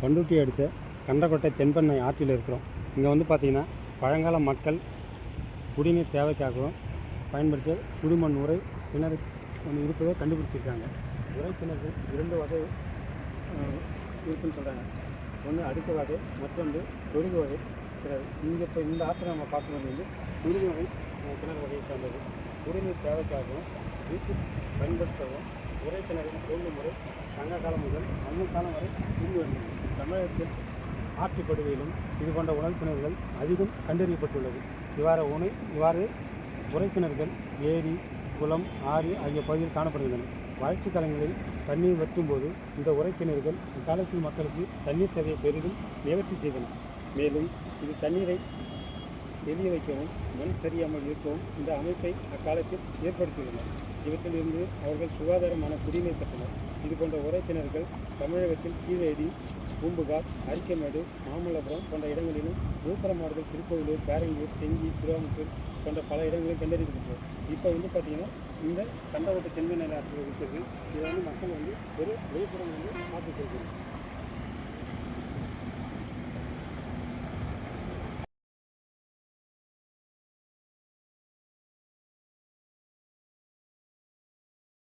பண்ருட்டி அடுத்த கண்டக்கோட்டை தென்பெண்ணை ஆற்றில் இருக்கிறோம். இங்கே வந்து பார்த்திங்கன்னா பழங்கால மக்கள் குடிநீர் தேவைக்காகவும் பயன்படுத்த குடிமண் உரை கிணறு ஒன்று இருப்பதை கண்டுபிடிச்சிருக்காங்க. உரை கிணறு இரண்டு வகை இருக்குன்னு சொல்கிறாங்க ஒன்று அடுக்கு வகை மற்றொன்று தொழுகு வகை கிணறு. இங்கே இப்போ இந்த ஆற்றை நம்ம பார்க்கும்போது வந்து தொழுகு வகை கிணறு வகையை சார்ந்தது. குடிநீர் தேவைக்காகவும் வீட்டுக்கு பயன்படுத்தவும் உரை கிணறு தோல்வி முறை சங்க காலம் முதல் மண்ணு காலம் வரை இருந்து வருகிறது. தமிழகத்தில் ஆற்றுப்படுகையிலும் இது போன்ற உணவு அதிகம் கண்டறியப்பட்டுள்ளது. இவ்வாறு உணை இவ்வாறு உரைக்கிணறுகள் ஏரி குளம் ஆறு ஆகிய பகுதியில் காணப்படுகின்றன. வறட்சி காலங்களில் தண்ணீர் வற்றும்போது இந்த உரைக்கிணறுகள் இக்காலத்தில் மக்களுக்கு தண்ணீர் தேவையை பெரிதும் நிவர்த்தி செய்தன மேலும் இது தண்ணீரை தெளிய வைக்கவும் மண் சரியாமல் இருக்கவும் இந்த அமைப்பை அக்காலத்தில் ஏற்படுத்தியுள்ளனர். இவற்றிலிருந்து அவர்கள் சுகாதாரமான குடிநீர் பெற்றனர். இது போன்ற உரைக்கிணறுகள் தமிழகத்தில் கீழேடி பூம்புகார் அரிக்கமேடு மாமல்லபுரம் போன்ற இடங்களிலும் விழுப்புரம் மாவட்டத்தில் திருக்கோவிலூர் பேரங்கூர் செஞ்சி திருவாமூர் போன்ற பல இடங்களில் கண்டறியப்பட்டது இப்போ வந்து பார்த்திங்கன்னா இந்த கண்டவட்ட தென்மை நில இருக்கிறது. இதை வந்து மக்கள் வந்து ஒரு விழுப்புரம் வந்து மாற்றிட்டு இருக்கிறது